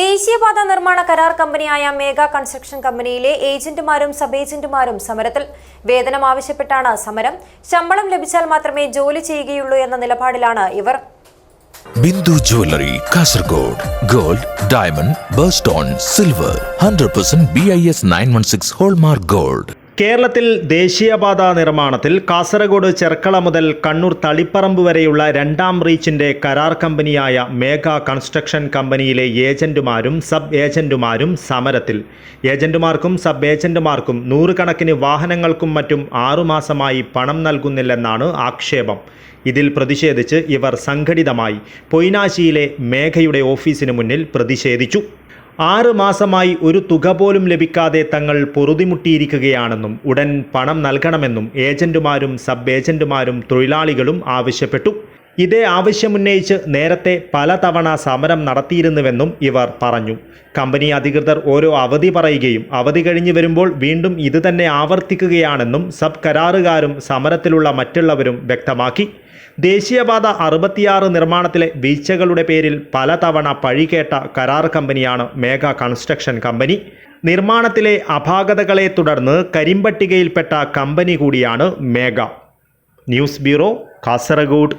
ദേശീയപാത നിർമ്മാണ കരാർ കമ്പനിയായ മേഗ കൺസ്ട്രക്ഷൻ കമ്പനിയിലെ ഏജന്റുമാരും സബ് ഏജന്റുമാരും സമരത്തിൽ. വേതനം ആവശ്യപ്പെട്ടാണ് സമരം. ശമ്പളം ലഭിച്ചാൽ മാത്രമേ ജോലി ചെയ്യുകയുള്ളൂ എന്ന നിലപാടിലാണ് ഇവർ. Bindu jewellery Kasaragod. Gold diamond birthstone silver. Hundred percent B I S nine one six hallmark gold. കേരളത്തിൽ ദേശീയപാത നിർമ്മാണത്തിൽ കാസർഗോഡ് ചെർക്കള മുതൽ കണ്ണൂർ തളിപ്പറമ്പ് വരെയുള്ള രണ്ടാം റീച്ചിന്റെ കരാർ കമ്പനിയായ മേഘ കൺസ്ട്രക്ഷൻ കമ്പനിയിലെ ഏജന്റുമാരും സബ് ഏജന്റുമാരും സമരത്തിൽ. ഏജന്റുമാർക്കും സബ് ഏജന്റുമാർക്കും നൂറുകണക്കിന് വാഹനങ്ങൾക്കും മറ്റും ആറുമാസമായി പണം നൽകുന്നില്ലെന്നാണ് ആക്ഷേപം. ഇതിൽ പ്രതിഷേധിച്ച് ഇവർ സംഘടിതമായി പൊയ്നാശിയിലെ മേഘയുടെ ഓഫീസിന് മുന്നിൽ പ്രതിഷേധിച്ചു. ആറ് മാസമായി ഒരു തുക പോലും ലഭിക്കാതെ തങ്ങൾ പൊറുതിമുട്ടിയിരിക്കുകയാണെന്നും ഉടൻ പണം നൽകണമെന്നും ഏജന്റുമാരും സബ് ഏജന്റുമാരും തൊഴിലാളികളും ആവശ്യപ്പെട്ടു. ഇതേ ആവശ്യമുന്നയിച്ച് നേരത്തെ പലതവണ സമരം നടത്തിയിരുന്നുവെന്നും ഇവർ പറഞ്ഞു. കമ്പനി അധികൃതർ ഓരോ അവധി പറയുകയും അവധി കഴിഞ്ഞു വരുമ്പോൾ വീണ്ടും ഇതുതന്നെ ആവർത്തിക്കുകയാണെന്നും സബ് കരാറുകാരും സമരത്തിലുള്ള മറ്റുള്ളവരും വ്യക്തമാക്കി. ദേശീയപാത അറുപത്തിയാറ് നിർമ്മാണത്തിലെ വീഴ്ചകളുടെ പേരിൽ പലതവണ പഴികേട്ട കരാർ കമ്പനിയാണ് മേഘ കൺസ്ട്രക്ഷൻ കമ്പനി. നിർമ്മാണത്തിലെ അപാകതകളെ തുടർന്ന് കരിമ്പട്ടികയിൽപ്പെട്ട കമ്പനി കൂടിയാണ് മേഘ ന്യൂസ് ബ്യൂറോ കാസർഗോഡ്.